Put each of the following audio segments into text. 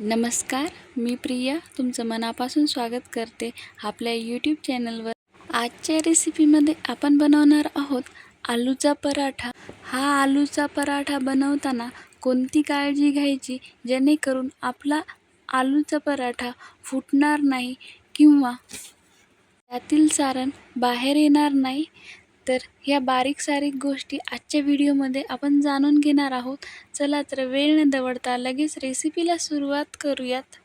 नमस्कार मी प्रिया तुमचं मनापासून स्वागत करते आपल्या यूट्यूब चॅनलवर आजच्या रेसिपीमध्ये आपण बनवणार आहोत आलूचा पराठा. हा आलूचा पराठा बनवताना कोणती काळजी घ्यायची? जेणेकरून आपला आलूचा पराठा फुटणार नाही किंवा त्यातील सारण बाहेर येणार नाही? तर ह्या बारीक सारीक गोष्टी आजच्या व्हिडिओमध्ये आपण जाणून घेणार आहोत. चला तर वेळ न दवडता लगेच रेसिपीला सुरुवात करूयात.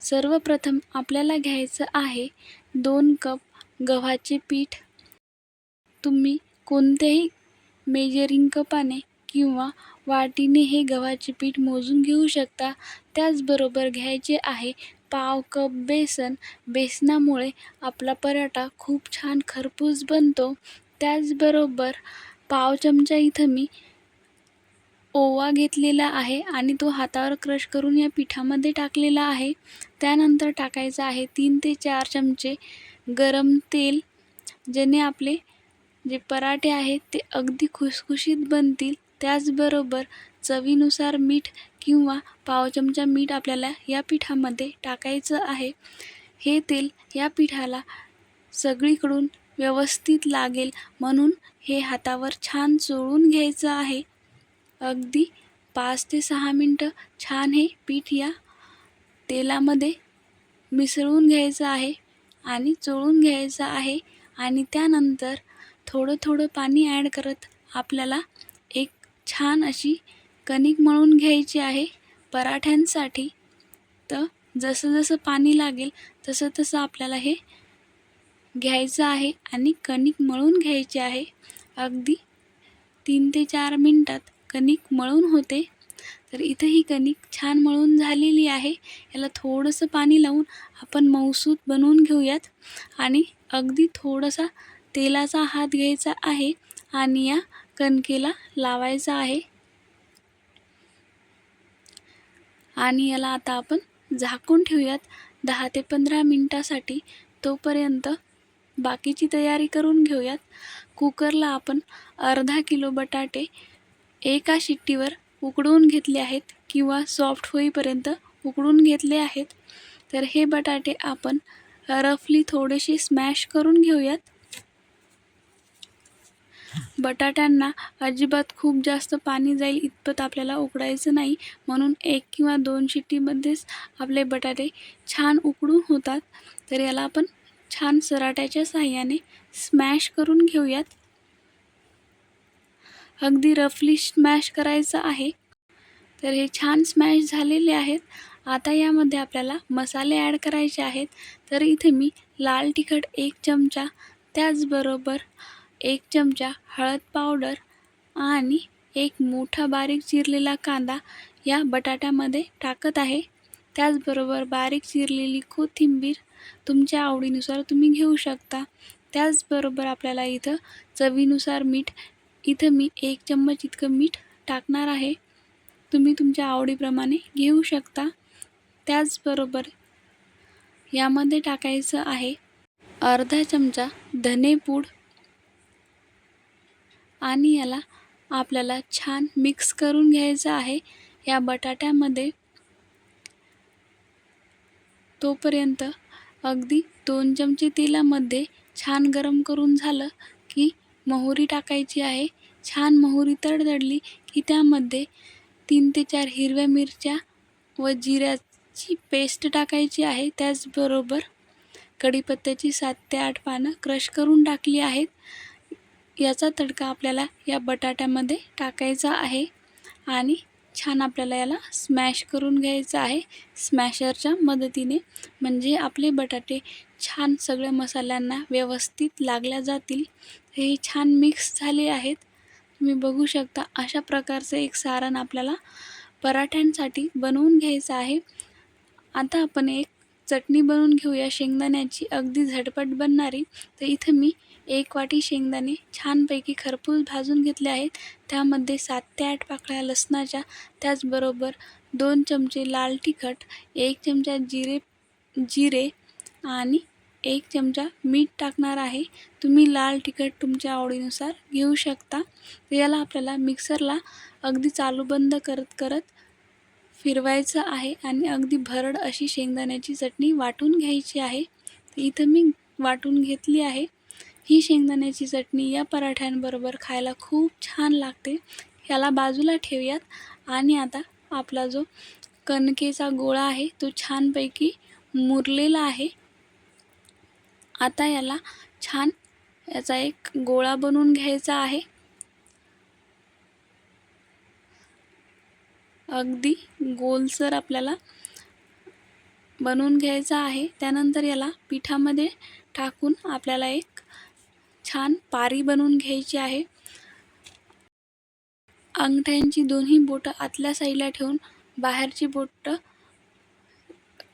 सर्वप्रथम आपल्याला घ्यायचं आहे दोन कप गव्हाचे पीठ. तुम्ही कोणत्याही मेजरिंग कपाने किंवा वाटीने हे गव्हाचे पीठ मोजून घेऊ शकता. त्याचबरोबर घ्यायचे आहे पाव कप बेसन बेसनामुळे आपला पराठा खूप छान खरपूस बनतो. त्याचबरोबर पाव चमचा इथं मी ओवा घेतलेला आहे आणि तो हातावर क्रश करून या पिठामध्ये टाकलेला आहे. त्यानंतर टाकायचं आहे तीन ते चार चमचे गरम तेल ज्याने आपले जे पराठे आहेत ते अगदी खुसखुशीत बनतील. त्याचबरोबर चवीनुसार मीठ किंवा पाव चमचा मीठ आपल्याला या पिठामध्ये टाकायचं आहे. हे तेल या पिठाला सगळीकडून व्यवस्थित लागेल म्हणून हे हातावर छान चोळून घ्यायचं आहे. अगदी पाच ते सहा मिनटं छान हे पीठ या तेलामध्ये मिसळून घ्यायचं आहे आणि चोळून घ्यायचं आहे आणि त्यानंतर थोडं थोडं पाणी ॲड करत आपल्याला एक छान अशी कणिक मळून घ्यायची आहे पराठ्यांसाठी. तर जसं जसं पाणी लागेल तसं तसं आपल्याला हे घ्यायचं आहे आणि कणिक मळून घ्यायची आहे. अगदी तीन ते चार मिनटात कणिक मळून होते. तर इथं ही कणिक छान मळून झालेली आहे. याला थोडंसं पाणी लावून आपण मऊसूत बनवून घेऊयात. आणि अगदी थोडासा तेलाचा हात घ्यायचा आहे आणि या कणकेला लावायचा आहे. आणि याला आता आपण झाकून ठेवूयात. दहा ते पंधरा मिनटासाठी तोपर्यंत बाकीची तयारी करून घेऊयात. कुकरला आपण अर्धा किलो बटाटे एका शिट्टीवर उकडून घेतले आहेत किंवा सॉफ्ट होईपर्यंत उकडून घेतले आहेत. तर हे बटाटे आपण रफली थोडेसे स्मॅश करून घेऊयात. बटाट्यांना अजिबात खूप जास्त पाणी जाईल इतपत आपल्याला उकडायचं नाही. म्हणून एक किंवा दोन शिट्टीमध्येच आपले बटाटे छान उकडून होतात. तर याला आपण छान सराट्याच्या साह्याने स्मॅश करून घेऊयात. अगदी रफली स्मॅश करायचं आहे. तर हे छान स्मॅश झालेले आहेत. आता यामध्ये आपल्याला मसाले ॲड करायचे आहेत. तर इथे मी लाल तिखट एक चमचा त्याचबरोबर एक चमचा हळद पावडर आणि एक मोठा बारीक चिरलेला कांदा या बटाट्यामध्ये टाकत आहे. त्याचबरोबर बारीक चिरलेली कोथिंबीर तुमच्या आवडीनुसार तुम्ही घेऊ शकता. त्याचबरोबर आपल्याला इथं चवीनुसार मीठ इथं मी एक चम्मच इतकं मीठ टाकणार आहे. तुम्ही तुमच्या आवडीप्रमाणे घेऊ शकता. त्याचबरोबर यामध्ये टाकायचं आहे अर्धा चमचा धनेपूड आणि याला आपल्याला छान मिक्स करून घ्यायचं आहे. या बटाट्यामध्ये तोपर्यंत अगदी दोन चमचे तेलामध्ये छान गरम करून झालं की मोहरी टाकायची आहे. छान मोहरी तडतडली की त्यामध्ये तीन ते चार हिरव्या मिरच्या व जिऱ्याची पेस्ट टाकायची आहे. त्याचबरोबर कढीपत्त्याची सात ते आठ पानं क्रश करून टाकली आहेत. याचा तडका आपल्याला या बटाट्यामध्ये टाकायचा आहे आणि छान आपल्याला याला स्मॅश करून घ्यायचं आहे. स्मॅशरच्या मदतीने म्हणजे आपले बटाटे छान सगळ्या मसाल्यांना व्यवस्थित लागल्या जातील. हे छान मिक्स झाले आहेत. तुम्ही बघू शकता अशा प्रकारचं एक सारण आपल्याला पराठ्यांसाठी बनवून घ्यायचं आहे. आता आपण एक चटणी बनवून घेऊया. शेंगदाण्याची अगदी झटपट बनणारी. तर इथं मी एक वाटी शेंगदाणे छानपैकी खरपूस भाजून घेतले आहेत. त्यामध्ये सात ते आठ पाकळ्या लसणाच्या त्याचबरोबर दोन चमचे लाल तिखट एक चमचा जिरे जिरे आणि एक चमचा मीठ टाकणार आहे. तुम्ही लाल तिखट तुमच्या आवडीनुसार घेऊ शकता. याला आपल्याला मिक्सरला अगदी चालू बंद करत करत फिरवायचं आहे आणि अगदी भरड अशी शेंगदाण्याची चटणी वाटून घ्यायची आहे. इथं मी वाटून घेतली आहे. ही शेंगदाण्याची चटणी या पराठ्यांबरोबर खायला खूप छान लागते. ह्याला बाजूला ठेवूयात. आणि आता आपला जो कणकेचा गोळा आहे तो छानपैकी मुरलेला आहे. आता याला छान याचा एक गोळा बनवून घ्यायचा आहे. अगदी गोलसर आपल्याला बनवून घ्यायचा आहे. त्यानंतर याला पिठामध्ये टाकून आपल्याला एक छान पारी बनवून घ्यायची आहे. अंगठ्यांची दोन्ही बोटं आतल्या साईडला ठेवून बाहेरची बोटं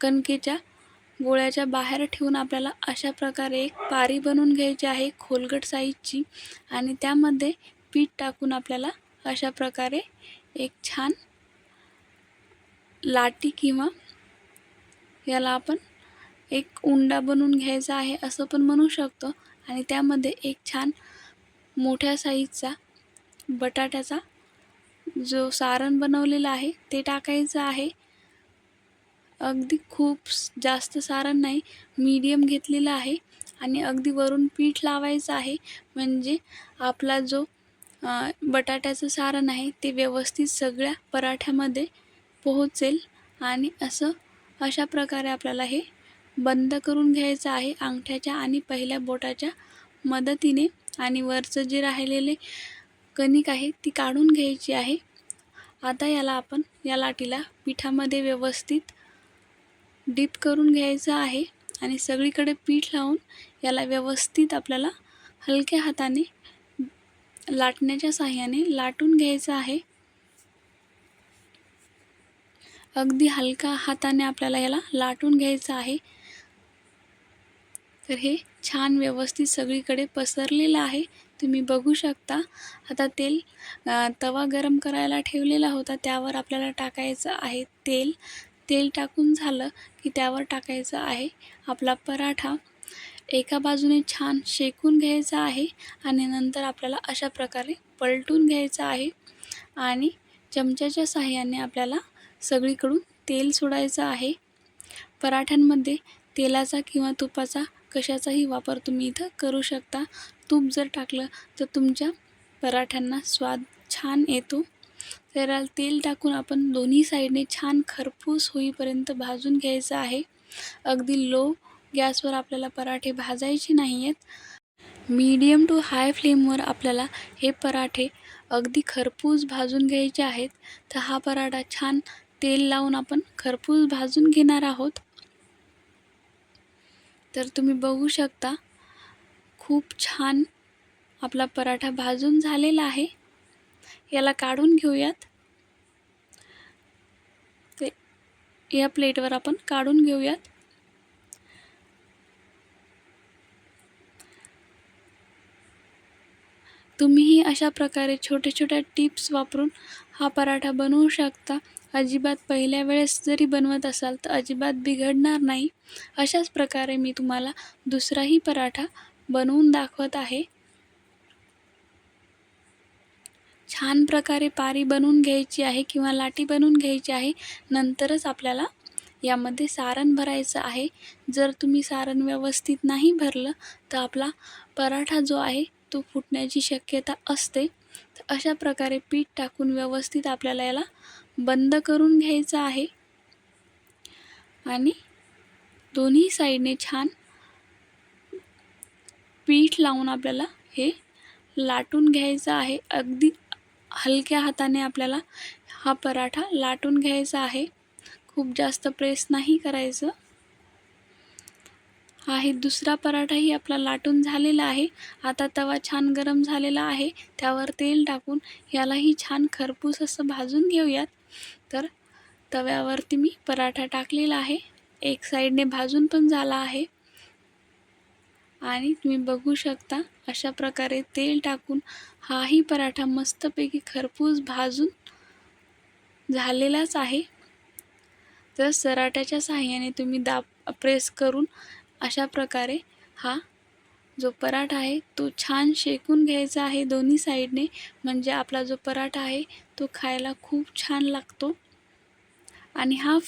कणकेच्या गोळ्याच्या बाहेर ठेवून आपल्याला अशा प्रकारे एक पारी बनवून घ्यायची आहे खोलगट साईजची आणि त्यामध्ये पीठ टाकून आपल्याला अशा प्रकारे एक छान लाटी किंवा याला आपण एक उंडा बनवून घ्यायचा आहे असं पण म्हणू शकतो. आणि त्यामध्ये एक छान मोठ्या साईजचा बटाट्याचा जो सारण बनवलेला आहे ते टाकायचं आहे. अगदी खूप जास्त सारण नाही मीडियम घेतलेलं आहे आणि अगदी वरून पीठ लावायचं आहे. म्हणजे आपला जो बटाट्याचं सारण आहे ते व्यवस्थित सगळ्या पराठ्यामध्ये पोहोचेल आणि असं अशा प्रकारे आपल्याला हे बंद करून घ्यायचं आहे. अंगठ्याच्या आणि पहिल्या बोटाच्या मदतीने आणि वरचं जे राहिलेले कणिक आहे ती काढून घ्यायची आहे. आता याला आपण या लाटीला पिठामध्ये व्यवस्थित डीप करून घ्यायचं आहे आणि सगळीकडे पीठ लावून याला व्यवस्थित आपल्याला हलक्या हाताने लाटण्याच्या साह्याने लाटून घ्यायचं आहे. अगदी हलका हाताने आपल्याला याला लाटून घ्यायचं आहे. तर हे छान व्यवस्थित सगळीकडे पसरलेलं आहे. तुम्ही बघू शकता. आता तेल तवा गरम करायला ठेवलेला होता. त्यावर आपल्याला टाकायचं आहे तेल. तेल टाकून झालं की त्यावर टाकायचं आहे आपला पराठा. एका बाजूने छान शेकून घ्यायचा आहे आणि नंतर आपल्याला अशा प्रकारे पलटून घ्यायचं आहे आणि चमच्याच्या साह्याने आपल्याला सगळीकडून तेल सोडायचं आहे. पराठ्यांमध्ये तेलाचा किंवा तुपाचा कशाचाही वापर तुम्ही इथं करू शकता. तूप जर टाकलं तर तुमच्या पराठ्यांना स्वाद छान येतो. तर तेल टाकून आपण दोन्ही साईडने छान खरपूस होईपर्यंत भाजून घ्यायचं आहे. अगदी लो गॅसवर आपल्याला पराठे भाजायचे नाही आहेत मीडियम टू हाय फ्लेमवर आपल्याला हे पराठे अगदी खरपूस भाजून घ्यायचे आहेत. तर हा पराठा छान तेल लावून आपण खरपूस भाजून घेणार आहोत. तर तुम्ही बघू शकता खूप छान आपला पराठा भाजून झालेला आहे. याला काढून घेऊयात. ते या प्लेटवर आपण काढून घेऊयात. तुम्हीही अशा प्रकारे छोटे छोट्या टिप्स वापरून हा पराठा बनवू शकता. अजिबात पहिल्या वेळेस जरी बनवत असाल तर अजिबात बिघडणार नाही. अशाच प्रकारे मी तुम्हाला दुसराही पराठा बनवून दाखवत आहे. छान प्रकारे पारी बनवून घ्यायची आहे किंवा लाटी बनवून घ्यायची आहे. नंतरच आपल्याला यामध्ये सारण भरायचं आहे. जर तुम्ही सारण व्यवस्थित नाही भरलं तर आपला पराठा जो आहे तो फुटण्याची शक्यता असते तर अशा प्रकारे पीठ टाकून व्यवस्थित आपल्याला याला बंद करून घ्यायचं आहे. आणि दोन्ही साईडने छान पीठ लावून आपल्याला हे लाटून घ्यायचं आहे. अगदी हलक्या हाताने आपल्याला हा पराठा लाटून घ्यायचा आहे. खूप जास्त प्रेस नाही करायचं. आहे दुसरा पराठाही आपला लाटून झालेला आहे. आता तवा छान गरम झालेला आहे. त्यावर तेल टाकून यालाही छान खरपूस असं भाजून घेऊयात. तर तव्यावरती मी पराठा टाकलेला आहे. एक साईडने भाजून पण झाला आहे. आणि तुम्ही बघू शकता अशा प्रकारे तेल टाकून हाही पराठा मस्तपैकी खरपूस भाजून झालेलाच आहे. तर सराट्याच्या साह्याने तुम्ही दाब प्रेस करून अशा प्रकारे हा जो पराठा आहे तो छान शेकून घ्यायचा आहे दोन्ही साईडने. म्हणजे आपला जो पराठा आहे तो खायला खूप छान लागतो. आणि हा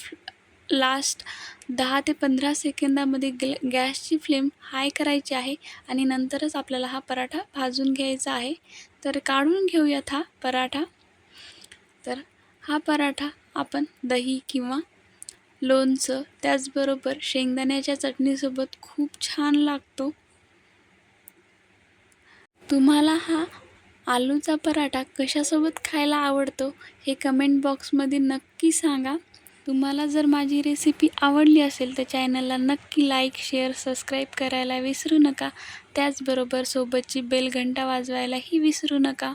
लास्ट दहा ते पंधरा सेकंदामध्ये गॅ गॅसची फ्लेम हाय करायची आहे आणि नंतरच आपल्याला हा पराठा भाजून घ्यायचा आहे. तर काढून घेऊयात हा पराठा. तर हा पराठा आपण दही किंवा लोणचं त्याचबरोबर शेंगदाण्याच्या चटणीसोबत खूप छान लागतो. तुम्हाला हा आलूचा पराठा कशासोबत खायला आवडतो हे कमेंट बॉक्समध्ये नक्की सांगा. तुम्हाला जर माझी रेसिपी आवडली असेल तर चॅनलला नक्की लाईक शेअर सबस्क्राईब करायला विसरू नका. त्याचबरोबर सोबतची बेल घंटा वाजवायलाही विसरू नका.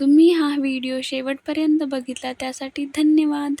तुम्ही हा व्हिडिओ शेवटपर्यंत बघितला त्यासाठी धन्यवाद.